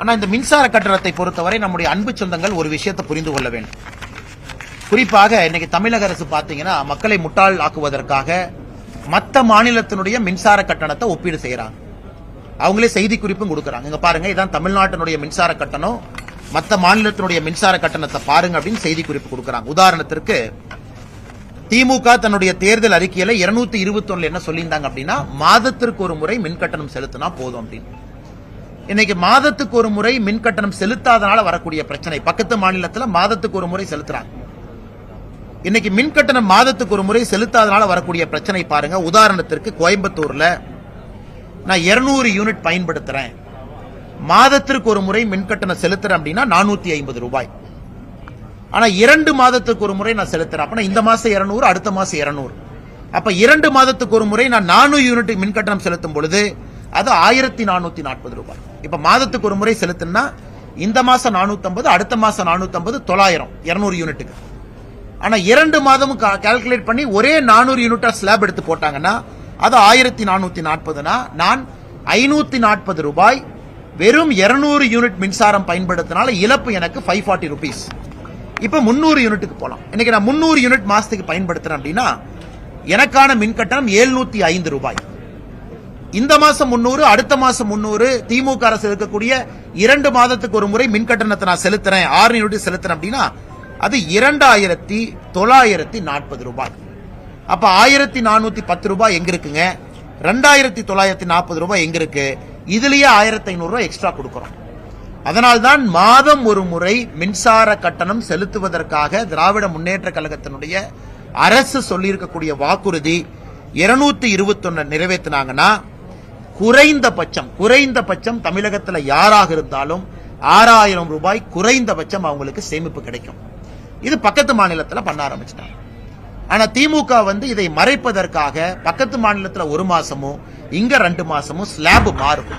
ஆனா இந்த மின்சார கட்டணத்தை பொறுத்தவரை நம்முடைய அன்பு சொந்தங்கள் ஒரு விஷயத்தை புரிந்து கொள்ள வேண்டும். குறிப்பாக இன்னைக்கு தமிழக அரசு பாத்தீங்கன்னா மக்களை முட்டாள் ஆக்குவதற்காக மத்த மாநிலத்தினுடைய மின்சார கட்டணத்தை ஒப்பீடு செய்யறாங்க. அவங்களே செய்தி குறிப்பும் கொடுக்குறாங்க. இங்க பாருங்க இதான் தமிழ்நாட்டினுடைய மின்சார கட்டணம். மத்த மாநிலத்தினுடைய மின்சார கட்டணத்தை பாருங்க அப்படின்னு செய்தி குறிப்பு கொடுக்குறாங்க. உதாரணத்திற்கு திமுக தன்னுடைய தேர்தல் அறிக்கையில 221 இருபத்தொன்னுல என்ன சொல்லியிருந்தாங்க அப்படின்னா மாதத்திற்கு ஒரு முறை மின் கட்டணம் செலுத்தினா போதும் அப்படின்னு. இன்னைக்கு மாதத்துக்கு ஒரு முறை மின் கட்டணம் செலுத்தாதனால வரக்கூடிய பிரச்சனை. பக்கத்து மாநிலத்தில் மாதத்துக்கு ஒரு முறை செலுத்துறாங்க. இன்னைக்கு மின் கட்டணம் மாதத்துக்கு ஒரு முறை செலுத்தாதனால வரக்கூடிய பிரச்சனை பாருங்க. உதாரணத்திற்கு கோயம்புத்தூர்ல நான் 200 யூனிட் பயன்படுத்துறேன். மாதத்திற்கு ஒரு முறை மின் கட்டணம் செலுத்துறேன் அப்படின்னா நானூத்தி ஐம்பது ரூபாய். ஆனா இரண்டு மாதத்துக்கு ஒரு முறை நான் செலுத்துறேன். அப்ப இந்த மாசம் 200 அடுத்த மாசம் 200 அப்ப இரண்டு மாதத்துக்கு ஒரு முறை நான் 400 யூனிட் மின் கட்டணம் செலுத்தும் பொழுது அது ஆயிரத்தி நானூத்தி நாற்பது ரூபாய். இப்ப மாதத்துக்கு ஒரு முறை செலுத்தினா இந்த மாசம் 450 அடுத்த மாசம் 450 தொள்ளாயிரம் 200 யூனிட்டுக்கு. ஆனா இரண்டு மாதமும் கால்குலேட் பண்ணி ஒரே 400 யூனிட்டா ஸ்லாப் எடுத்து போட்டாங்கன்னா அது ஆயிரத்தி நானூத்தி நாற்பதுனா நான் ஐநூத்தி நாற்பது ரூபாய் வெறும் 200 யூனிட் மின்சாரம் பயன்படுத்தினால இழப்பு எனக்கு ஃபைவ் ஃபார்ட்டி ருபீஸ் இப்ப முந்நூறு யூனிட்டுக்கு போலாம். இன்னைக்கு நான் முந்நூறு யூனிட் மாசத்துக்கு பயன்படுத்துறேன் அப்படின்னா எனக்கான மின் கட்டணம் எழுநூத்தி ஐந்து ரூபாய். இந்த மாசம் முன்னூறு அடுத்த மாசம் முன்னூறு திமுக அரசு இருக்கக்கூடிய இரண்டு மாதத்துக்கு ஒரு முறை மின் கட்டணத்தை நான் செலுத்துறேன். ஆறு யூனிட் செலுத்துறேன் அப்படின்னா அது இரண்டாயிரத்தி தொள்ளாயிரத்தி நாற்பது ரூபாய். அப்ப ஆயிரத்தி நானூத்தி பத்து ரூபாய் எங்க இருக்குங்க? ரெண்டாயிரத்தி தொள்ளாயிரத்தி நாற்பது ரூபாய் எங்க இருக்கு? இதுலயே ஆயிரத்தி ஐநூறு ரூபாய் எக்ஸ்ட்ரா கொடுக்கறோம். அதனால்தான் மாதம் ஒரு முறை மின்சார கட்டணம் செலுத்துவதற்காக திராவிட முன்னேற்ற கழகத்தினுடைய அரசு சொல்லியிருக்கக்கூடிய வாக்குறுதி இருநூத்தி இருபத்தொன்னு நிறைவேற்றினாங்கன்னா குறைந்தபட்சம் குறைந்தபட்சம் தமிழகத்தில் யாராக இருந்தாலும் ஆறாயிரம் ரூபாய் குறைந்தபட்சம் அவங்களுக்கு சேமிப்பு கிடைக்கும். இது பக்கத்து மாநிலத்தில் பண்ண ஆரம்பிச்சிட்டாங்க. ஆனால் திமுக வந்து இதை மறைப்பதற்காக பக்கத்து மாநிலத்தில் ஒரு மாசமும் இங்க ரெண்டு மாசமும் ஸ்லாப் மாறும்.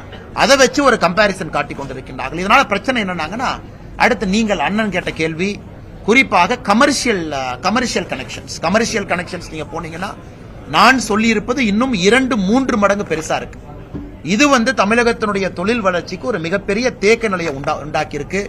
அதை வச்சு ஒரு கம்பாரிசன் காட்டி கொண்டிருக்கின்றார்கள். இதனால பிரச்சனை என்னன்னாங்கன்னா அடுத்து நீங்கள் அண்ணன் கேட்ட கேள்வி குறிப்பாக commercial commercial connections commercial connections நீங்க போனீங்கன்னா நான் சொல்லியிருப்பது இன்னும் இரண்டு மூன்று மடங்கு பெருசா இருக்கு. இது வந்து தமிழகத்தினுடைய தொழில் வளர்ச்சிக்கு ஒரு மிகப்பெரிய தேக்க நிலையை உண்டா உண்டாக்கியிருக்கு.